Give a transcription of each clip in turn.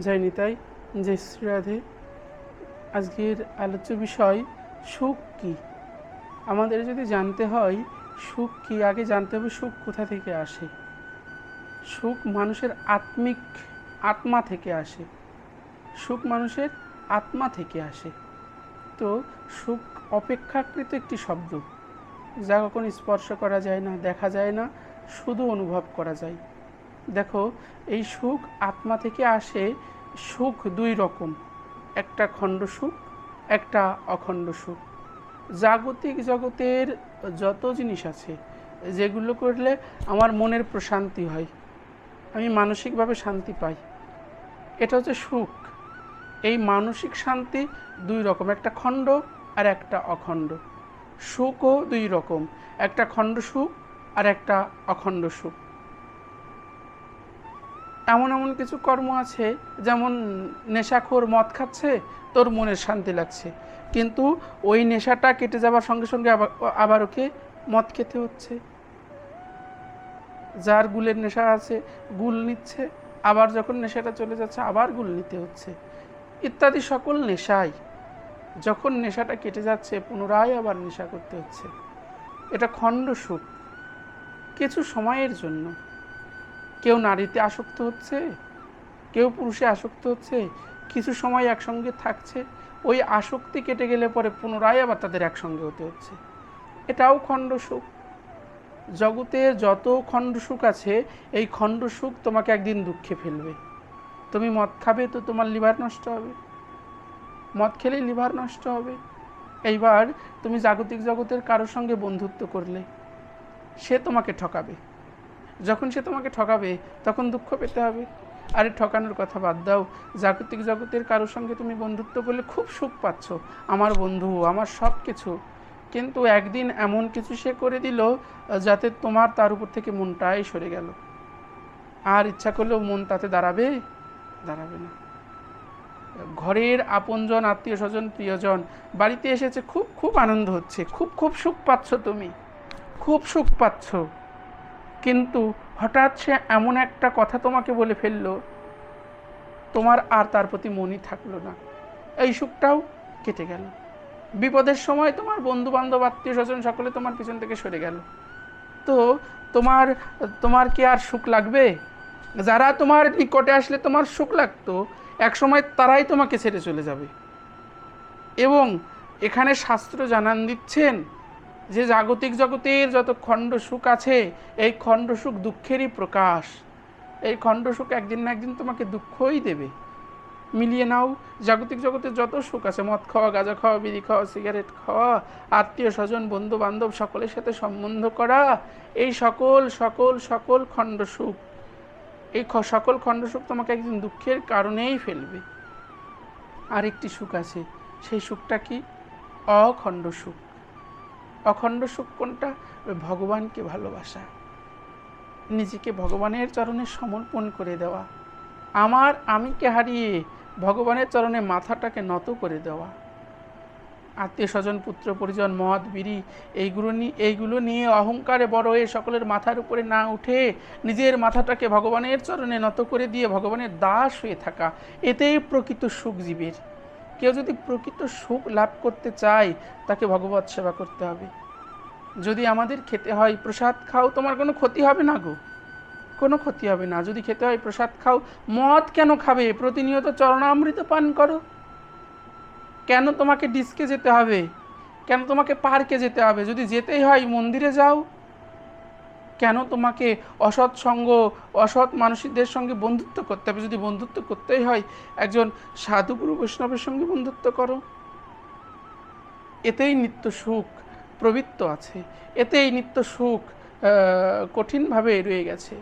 জয় নিতাই জয় শ্রী রাধে। আজকের আলোচ্য বিষয়, সুখ কী? আমাদের যদি জানতে হয়, সুখ কী, আগে জানতে হবে সুখ কোথা থেকে আসে। সুখ মানুষের আত্মিক আত্মা থেকে আসে। সুখ মানুষের আত্মা থেকে আসে। তো সুখ অপেক্ষাকৃত একটি শব্দ। যা কখনো স্পর্শ করা যায় না, দেখা যায় না, শুধু অনুভব করা যায়। দেখো, এই সুখ আত্মা থেকে আসে সুখ দুই রকম। একটা খণ্ড সুখ, একটা অখণ্ড সুখ। জাগতিক জগতের যত জিনিস আছে, যেগুলো করলে আমার মনের প্রশান্তি হয়, আমি মানসিকভাবে শান্তি পাই। এটা হচ্ছে সুখ। এই মানসিক শান্তি দুই রকম, একটা খণ্ড আর একটা অখণ্ড। সুখও দুই রকম, একটা খণ্ড সুখ আর একটা অখণ্ড সুখ। এমন এমন কিছু কর্ম আছে, যেমন নেশাখোর মদ খাচ্ছে, তোর মনের শান্তি লাগছে। কিন্তু ওই নেশাটা কেটে যাবার সঙ্গে সঙ্গে আবার আবার ওকে মদ খেতে হচ্ছে। যার গুলের নেশা আছে, গুল নিচ্ছে, আবার যখন নেশাটা চলে যাচ্ছে, আবার গুল নিতে হচ্ছে। ইত্যাদি সকল নেশাই, যখন নেশাটা কেটে যাচ্ছে, পুনরায় আবার নেশা করতে হচ্ছে। এটা খণ্ড সুখ কিছু সময়ের জন্য। কেউ নারীতে আসক্ত হচ্ছে, কেউ পুরুষে আসক্ত হচ্ছে, কিছু সময় একসঙ্গে থাকছে, ওই আসক্তি কেটে গেলে পরে পুনরায় আবার তাদের একসঙ্গে হতে হচ্ছে। এটাও খণ্ড সুখ। জগতের যত খণ্ড সুখ আছে, এই খণ্ড সুখ তোমাকে একদিন দুঃখে ফেলবে। তুমি মদ খাবে তো তোমার লিভার নষ্ট হবে। মদ খেলেই লিভার নষ্ট হবে। এইবার তুমি জাগতিক জগতের কারোর সঙ্গে বন্ধুত্ব করলে, সে তোমাকে ঠকাবে। যখন সে তোমাকে ঠকাবে, তখন দুঃখ পেতে হবে। আরে, ঠকানোর কথা বাদ দাও। জাগতিক জগতের কারোর সঙ্গে তুমি বন্ধুত্ব করলে খুব সুখ পাচ্ছ। আমার বন্ধু, আমার সব কিছু কিন্তু একদিন এমন কিছু সে করে দিল, যাতে তোমার তার উপর থেকে মনটাই সরে গেল। আর ইচ্ছা করলেও মন তাতে দাঁড়াবে? দাঁড়াবে না। ঘরের আপনজন আত্মীয় স্বজন প্রিয়জন, বাড়িতে এসেছে, খুব খুব আনন্দ হচ্ছে। খুব খুব সুখ পাচ্ছ তুমি। খুব সুখ পাচ্ছ। কিন্তু হঠাৎ সে এমন একটা কথা তোমাকে বলে ফেলল, তোমার আর তার প্রতি মনই থাকল না। এই সুখটাও কেটে গেল। বিপদের সময় তোমার বন্ধু বান্ধব আত্মীয় স্বজন সকলে তোমার পিছন থেকে সরে গেল। তো তোমার তোমার কি আর সুখ লাগবে? যারা তোমার নিকটে আসলে তোমার সুখ লাগতো, একসময় তারাই তোমাকে ছেড়ে চলে যাবে। এবং এখানে শাস্ত্র জানান দিচ্ছেন যে জাগতিক জগতের যত খণ্ড সুখ আছে, এই খণ্ড সুখ দুঃখেরই প্রকাশ। এই খণ্ড সুখ একদিন না একদিন তোমাকে দুঃখই দেবে। মিলিয়ে নাও, জাগতিক জগতের যত সুখ আছে, মদ খাওয়া গাঁজা খাওয়া বিড়ি খাওয়া সিগারেট খাওয়া আত্মীয় স্বজন বন্ধু বান্ধব সকলের সাথে সম্বন্ধ করা, এই সকল সকল সকল খণ্ড সুখ, এই সকল খণ্ড সুখ তোমাকে একদিন দুঃখের কারণেই ফেলবে। আর একটি সুখ আছে, সেই সুখটা কি? অখণ্ড সুখ। অখণ্ড সুখ কোনটা? ভগবানকে ভালোবাসা। নিজেকে ভগবানের চরণে সমর্পণ করে দেওয়া। আমার আমিকে হারিয়ে ভগবানের চরণে মাথাটাকে নত করে দেওয়া। আত্মীয় স্বজন পুত্র পরিজন মদ, বিড়ি, এইগুলো নিয়ে এইগুলো নিয়ে অহংকারে বড় হয়ে সকলের মাথার উপরে না উঠে নিজের মাথাটাকে ভগবানের চরণে নত করে দিয়ে ভগবানের দাস হয়ে থাকা, এতেই প্রকৃত সুখ জীবের। কেউ যদি প্রকৃত সুখ লাভ করতে চায়, তাকে ভগবত সেবা করতে হবে। যদি আমাদের খেতে হয়, প্রসাদ খাও, তোমার কোনো ক্ষতি হবে না গো। কোনো ক্ষতি হবে না। যদি খেতে হয়, প্রসাদ খাও, মদ কেন খাবে? প্রতিনিয়ত চরণামৃত পান করো। কেন তোমাকে ডিস্কে যেতে হবে? কেন তোমাকে পার্কে যেতে হবে? যদি যেতেই হয়, মন্দিরে যাও। কেন তোমাকে অসৎ সঙ্গ, অসৎ মানুষদের সঙ্গে বন্ধুত্ব করতে হবে? যদি বন্ধুত্ব করতেই হয়, একজন সাধুগুরু বৈষ্ণবের সঙ্গে বন্ধুত্ব করো। এতেই নিত্য সুখ প্রবৃত্ত আছে। এতেই নিত্য সুখ কঠিনভাবে রয়ে গেছে।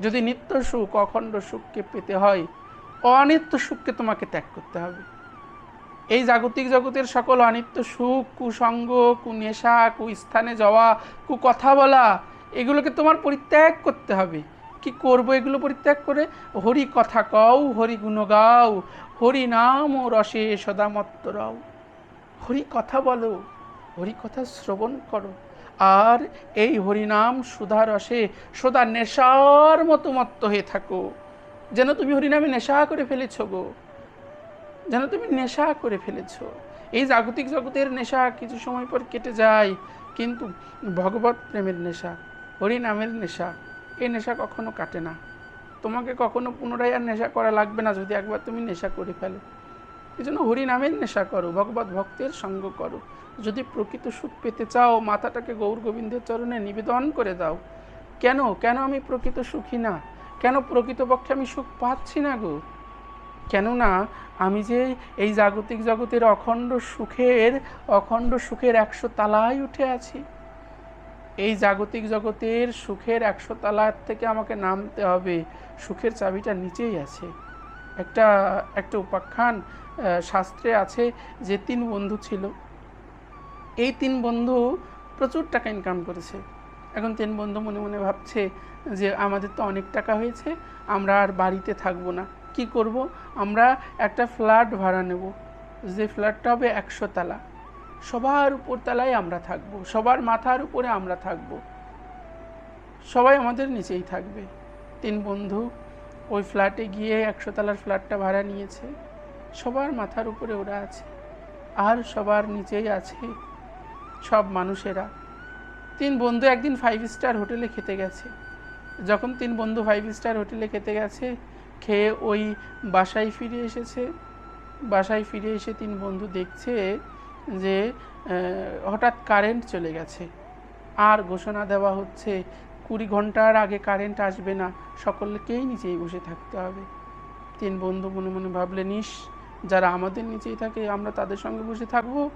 যদি নিত্য সুখ, অখণ্ড সুখকে পেতে হয়, অনিত্য সুখকে তোমাকে ত্যাগ করতে হবে। এই জাগতিক জগতের সকল অনিত্য সুখ, কুসঙ্গ, কুনেশা, কুস্থানে যাওয়া কু কথা বলা এগুলোকে তোমার পরিত্যাগ করতে হবে। কি করব এগুলো পরিত্যাগ করে? হরি কথা কও, হরি গুণ গাও, হরি নাম ও রসে সদামত্ত রাও। হরি কথা বলো, হরি কথা শ্রবণ করো। আর এই হরিনাম সুধা রসে সদা নেশার মতো মত্ত হয়ে থাকো। যেন তুমি হরিনামে নেশা করে ফেলেছ গো। যেন তুমি নেশা করে ফেলেছ। এই জাগতিক জগতের নেশা কিছু সময় পর কেটে যায়, কিন্তু ভগবত প্রেমের নেশা হরিনামের নেশা। এই নেশা কখনো কাটে না। তোমাকে কখনো পুনরায় আর নেশা করা লাগবে না যদি একবার তুমি নেশা করে ফেলো। এই জন্য হরিনামের নেশা করো, ভগবত ভক্তের সঙ্গ করো। যদি প্রকৃত সুখ পেতে চাও, মাথাটাকে গৌর গোবিন্দের চরণে নিবেদন করে দাও। কেন? কেন আমি প্রকৃত সুখী না? কেন প্রকৃতপক্ষে আমি সুখ পাচ্ছি না গো? কেননা আমি যে এই জাগতিক জগতের অখণ্ড সুখের অখণ্ড সুখের একশো তালায় উঠে আছি। এই জাগতিক জগতের সুখের একশো তালার থেকে আমাকে নামতে হবে। সুখের চাবিটা নিচেই আছে। একটা একটা উপাখ্যান শাস্ত্রে আছে যে তিন বন্ধু ছিল। এই তিন বন্ধু প্রচুর টাকা ইনকাম করেছে। এখন তিন বন্ধু মনে মনে ভাবছে যে আমাদের তো অনেক টাকা হয়েছে, আমরা আর বাড়িতে থাকব না। কি করব? আমরা একটা ফ্ল্যাট ভাড়া নেব। যে ফ্ল্যাটটা হবে একশো তালা। সবার উপর তলায় আমরা থাকব, সবার মাথার উপরে আমরা থাকব। সবাই আমাদের নিচেই থাকবে। তিন বন্ধু ওই ফ্ল্যাটে গিয়ে একশো তলার ফ্ল্যাটটা ভাড়া নিয়েছে। সবার মাথার উপরে ওরা আছে, আর সবার নিচেই আছে সব মানুষেরা। তিন বন্ধু একদিন ফাইভ স্টার হোটেলে খেতে গেছে। যখন তিন বন্ধু ফাইভ স্টার হোটেলে খেতে গেছে, খেয়ে ওই বাসায় ফিরে এসেছে। বাসায় ফিরে এসে তিন বন্ধু দেখছে যে হঠাৎ কারেন্ট চলে গেছে। আর ঘোষণা দেওয়া হচ্ছে, কুড়ি ঘণ্টার আগে কারেন্ট আসবে না, সকলকেই নিচেই বসে থাকতে হবে। তিন বন্ধু মনে মনে ভাবলে নিস যারা আমাদের নিচেই থাকে, আমরা তাদের সঙ্গে বসে থাকব।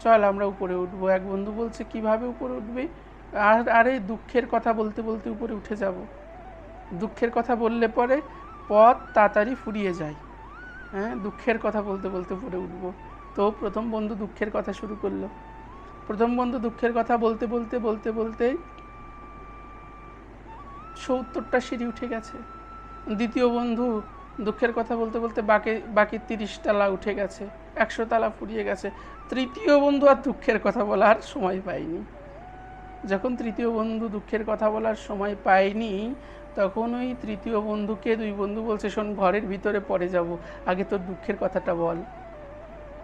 চল আমরা উপরে উঠবো। এক বন্ধু বলছে, কীভাবে উপরে উঠবে? আর, আরে, দুঃখের কথা বলতে বলতে উপরে উঠে যাব। দুঃখের কথা বললে পরে পথ তাড়াতাড়ি ফুরিয়ে যায়। হ্যাঁ দুঃখের কথা বলতে বলতে উপরে উঠবো। তো প্রথম বন্ধু দুঃখের কথা শুরু করল। প্রথম বন্ধু দুঃখের কথা বলতে বলতে বলতে বলতে সত্তরটা সিঁড়ি উঠে গেছে। দ্বিতীয় বন্ধু দুঃখের কথা বলতে বলতে বাকি বাকি তিরিশ তালা উঠে গেছে একশো তালা ফুরিয়ে গেছে। তৃতীয় বন্ধু আর দুঃখের কথা বলার সময় পায়নি যখন তৃতীয় বন্ধু দুঃখের কথা বলার সময় পায়নি তখন ওই তৃতীয় বন্ধুকে দুই বন্ধু বলছে, শোন, ঘরের ভিতরে পড়ে যাব। আগে তোর দুঃখের কথাটা বল।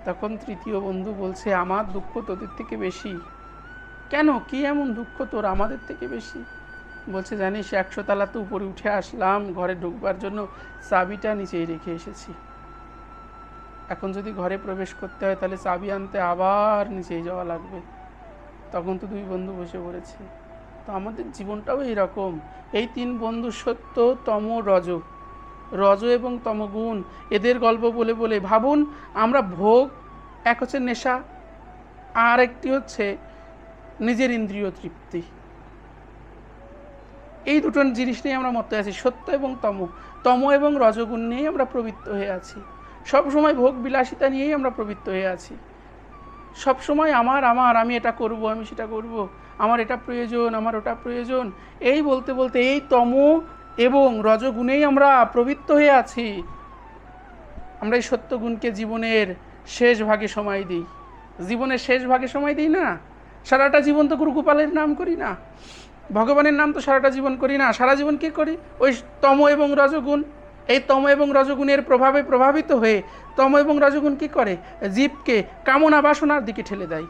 তখন তৃতীয় বন্ধু বলছে, আমার দুঃখ তোদের থেকে বেশি। কেন? কি এমন দুঃখ তোর আমাদের থেকে বেশি? বলছে, জানিস, একশো তালাতে উপরে উঠে আসলাম, ঘরে ঢুকবার জন্য চাবিটা নিচেই রেখে এসেছি। এখন যদি ঘরে প্রবেশ করতে হয়, তাহলে চাবি আনতে আবার নিচেই যাওয়া লাগবে। তখন তো দুই বন্ধু বসে পড়েছে। তো আমাদের জীবনটাও এইরকম। এই তিন বন্ধু সত্য, তম রজ রজ এবং তমগুণ, এদের গল্প বলে বলে। ভাবুন, আমরা ভোগ, এক হচ্ছে নেশা আর একটি হচ্ছে নিজের ইন্দ্রিয় তৃপ্তি। এই দুটো জিনিস নিয়ে আমরা মত্ত আছি, সত্য এবং তম। তম এবং রজগুণ নিয়েই আমরা প্রবৃত্ত হয়ে আছি। সব সময় ভোগ বিলাসিতা নিয়েই আমরা প্রবৃত্ত হয়ে আছি। সব সময় আমার আমার, আমি এটা করব, আমি সেটা করব, আমার এটা প্রয়োজন, আমার ওটা প্রয়োজন। এই বলতে বলতে এই তম এবং রজগুণেই আমরা প্রবৃত্ত হয়ে আছি। আমরা এই সত্যগুণকে জীবনের শেষ ভাগে সময় দিই। জীবনের শেষ ভাগে সময় দিই না। সারাটা জীবন তো গুরুগোপালের নাম করি না। ভগবানের নাম তো সারাটা জীবন করি না। সারা জীবন কি করি? ওই তম এবং রজগুণ। এই তম এবং রজগুণের প্রভাবে প্রভাবিত হয়ে তম এবং রজগুণ কি করে? জীবকে কামনা বাসনার দিকে ঠেলে দেয়।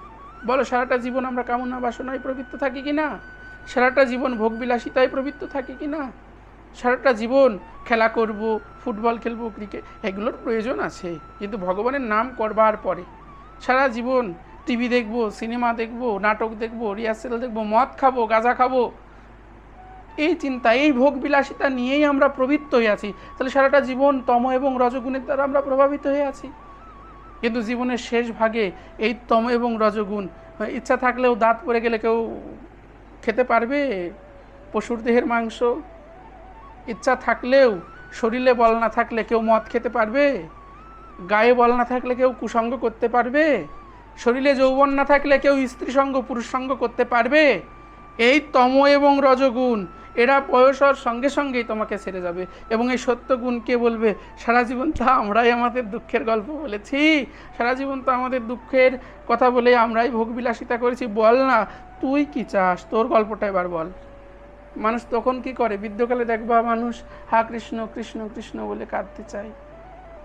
বলো, সারাটা জীবন আমরা কামনা বাসনায় প্রবৃত্ত থাকি কি না? সারাটা জীবন ভোগবিলাসিতায় প্রবৃত্ত থাকি কি না? সারাটা জীবন খেলা করব, ফুটবল খেলব, ক্রিকেট, এগুলোর প্রয়োজন আছে। কিন্তু ভগবানের নাম করবার পরে সারা জীবন টিভি দেখব, সিনেমা দেখব, নাটক দেখব রিহার্সেল দেখব, মদ খাব, গাঁজা খাব। এই চিন্তা, এই ভোগ বিলাসিতা নিয়েই আমরা প্রবৃত্ত হয়ে আছি। তাহলে সারাটা জীবন তম এবং রজগুণের দ্বারা আমরা প্রভাবিত হয়ে আছি। কিন্তু জীবনের শেষ ভাগে এই তম এবং রজগুণ, ইচ্ছা থাকলেও দাঁত পড়ে গেলে কেউ খেতে পারবে? পশুর দেহের মাংস ইচ্ছা থাকলেও, শরীরে বল না থাকলে কেউ মদ খেতে পারবে? গায়ে বল না থাকলে কেউ কুসঙ্গ করতে পারবে? শরীরে যৌবন না থাকলে কেউ স্ত্রী সঙ্গ, পুরুষ সঙ্গ করতে পারবে? এই তম এবং রজগুণ, এরা বয়স হওয়ার সঙ্গে সঙ্গেই তোমাকে ছেড়ে যাবে। এবং এই সত্য গুণকে বলবে? সারা জীবন তো আমরাই আমাদের দুঃখের গল্প বলেছি। সারা জীবন তো আমাদের দুঃখের কথা বলে আমরাই ভোগবিলাসিতা করেছি। বল না, তুই কি চাস? তোর গল্পটা এবার বল। মানুষ তখন কি করে? বৃদ্ধকালে দেখবা মানুষ, হা কৃষ্ণ কৃষ্ণ কৃষ্ণ বলে কাঁদতে চায়।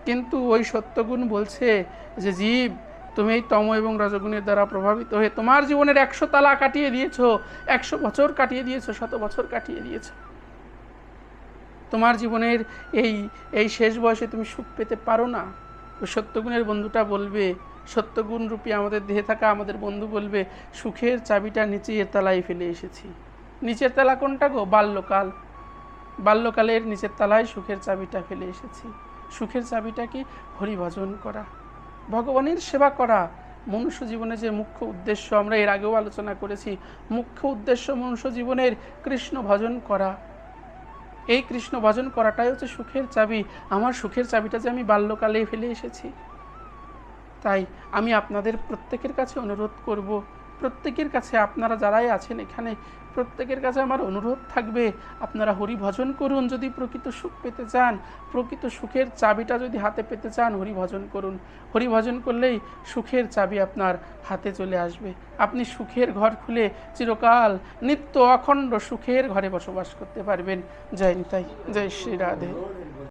কিন্তু ওই সত্যগুণ বলছে যে, জীব, তুমি এই তম এবং রজগুণের দ্বারা প্রভাবিত হয়ে তোমার জীবনের একশো তালা কাটিয়ে দিয়েছ, একশো বছর কাটিয়ে দিয়েছ, শত বছর কাটিয়ে দিয়েছ। তোমার জীবনের এই এই শেষ বয়সে তুমি সুখ পেতে পারো না। ওই সত্যগুণের বন্ধুটা বলবে সত্যগুণ রূপী আমাদের দেহে থাকা আমাদের বন্ধু বলবে, সুখের চাবিটা নিচের তালায় ফেলে এসেছি। নিচের তলা কোনটা গো? বাল্যকাল। বাল্যকালের নিচের তলায় সুখের চাবিটা ফেলে এসেছি। সুখের চাবিটা কি? হরিভজন করা। ভগবানের সেবা করা। মনুষ্য জীবনের যে মুখ্য উদ্দেশ্য আমরা এর আগেও আলোচনা করেছি, মুখ্য উদ্দেশ্য মনুষ্য জীবনের কৃষ্ণ ভজন করা। এই কৃষ্ণ ভজন করাটাই হচ্ছে সুখের চাবি। আমার সুখের চাবিটা যে আমি বাল্যকালে ফেলে এসেছি। তাই আমি আপনাদের প্রত্যেকের কাছে অনুরোধ করব প্রত্যেকের কাছে আপনারা যারাই আছেন এখানে, প্রত্যেকের কাছে আমার অনুরোধ থাকবে, আপনারা হরি ভজন করুন যদি প্রকৃত সুখ পেতে চান, প্রকৃত সুখের চাবিটা যদি হাতে পেতে চান হরি ভজন করুন। হরি ভজন করলেই সুখের চাবি আপনার হাতে চলে আসবে। আপনি সুখের ঘর খুলে চিরকাল নিত্য অখণ্ড সুখের ঘরে বসবাস করতে পারবেন। জয় নিতাই, জয় শ্রী রাধে।